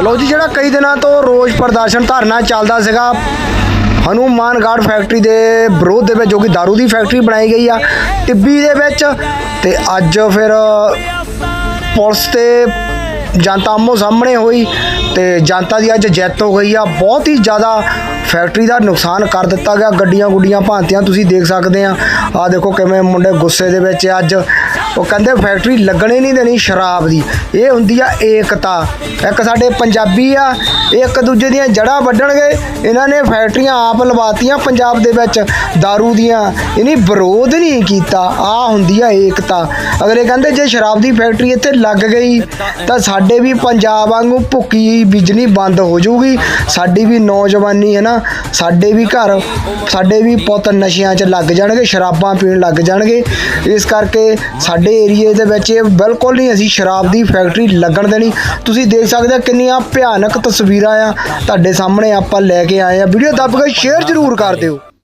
ਲੋ ਜੀ, ਜਿਹੜਾ ਕਈ ਦਿਨਾਂ ਤੋਂ ਰੋਜ਼ ਪ੍ਰਦਰਸ਼ਨ ਧਰਨਾ ਚੱਲਦਾ ਸੀਗਾ ਹਨੂਮਾਨਗੜ੍ਹ ਫੈਕਟਰੀ ਦੇ ਵਿਰੋਧ ਦੇ ਵਿੱਚ, ਜੋ ਕਿ दारू ਦੀ ਫੈਕਟਰੀ ਬਣਾਈ ਗਈ ਆ, ਟਿੱਬੀ ਦੇ ਵਿੱਚ, ਤੇ ਅੱਜ ਫਿਰ ਪੁਲਿਸ ਤੇ ਜਨਤਾ ਆਮੋ ਸਾਹਮਣੇ ਹੋਈ ਤੇ ਜਨਤਾ ਦੀ ਅੱਜ ਜਿੱਤ ਹੋ ਗਈ ਆ। ਬਹੁਤ ਹੀ ਜ਼ਿਆਦਾ ਫੈਕਟਰੀ ਦਾ ਨੁਕਸਾਨ ਕਰ ਦਿੱਤਾ ਗਿਆ। ਗੱਡੀਆਂ ਗੁੱਡੀਆਂ ਭਾਂਤੀਆਂ ਤੁਸੀਂ ਦੇਖ ਸਕਦੇ ਆ। ਆ ਦੇਖੋ ਕਿਵੇਂ ਮੁੰਡੇ ਗੁੱਸੇ ਦੇ ਵਿੱਚ ਅੱਜ ਉਹ ਕਹਿੰਦੇ ਫੈਕਟਰੀ ਲੱਗਣੇ ਨਹੀਂ ਦੇਣੀ ਸ਼ਰਾਬ ਦੀ। ਇਹ ਹੁੰਦੀ ਆ ਏਕਤਾ। ਇੱਕ ਸਾਡੇ ਪੰਜਾਬੀ ਆ। ਇਹ ਇੱਕ ਦੂਜੇ ਦੀਆਂ ਜੜ੍ਹਾਂ ਵੱਢਣਗੇ। ਇਹਨਾਂ ਨੇ ਫੈਕਟਰੀਆਂ ਆਪ ਲਵਾਤੀਆਂ ਪੰਜਾਬ ਦੇ ਵਿੱਚ। दारू ਦੀਆਂ। ਇਹਨੇ ਵਿਰੋਧ ਨਹੀਂ ਕੀਤਾ। ਆ ਹੁੰਦੀ ਆ ਏਕਤਾ। ਅਗਲੇ ਕਹਿੰਦੇ ਜੇ ਸ਼ਰਾਬ ਦੀ ਫੈਕਟਰੀ ਇੱਥੇ ਲੱਗ ਗਈ ਤਾਂ ਸਾਡੇ ਵੀ ਪੰਜਾਬ ਵਾਂਗੂ ਭੁੱਕੀ ਬਿਜਲੀ ਬੰਦ ਹੋ ਜਾਊਗੀ। ਸਾਡੀ ਵੀ ਨੌਜਵਾਨੀ ਹੈ ਨਾ, ਸਾਡੇ ਵੀ ਘਰ, ਸਾਡੇ ਵੀ ਪੁੱਤ ਨਸ਼ਿਆਂ 'ਚ ਲੱਗ ਜਾਣਗੇ, ਸ਼ਰਾਬਾਂ ਪੀਣ ਲੱਗ ਜਾਣਗੇ। ਇਸ ਕਰਕੇ ਸਾਡੇ ਏਰੀਏ ਦੇ ਵਿੱਚ ਇਹ ਬਿਲਕੁਲ ਨਹੀਂ, ਅਸੀਂ ਸ਼ਰਾਬ ਦੀ ਫੈਕਟਰੀ ਲੱਗਣ ਦੇਣੀ। ਤੁਸੀਂ ਦੇਖ ਸਕਦੇ ਹੋ ਕਿੰਨੀਆਂ ਭਿਆਨਕ ਤਸਵੀਰਾਂ ਆ ਤੁਹਾਡੇ ਸਾਹਮਣੇ ਆਪਾਂ ਲੈ ਕੇ ਆਏ ਆ। ਵੀਡੀਓ ਦੱਬ ਕੇ ਸ਼ੇਅਰ ਜ਼ਰੂਰ ਕਰ ਦਿਓ।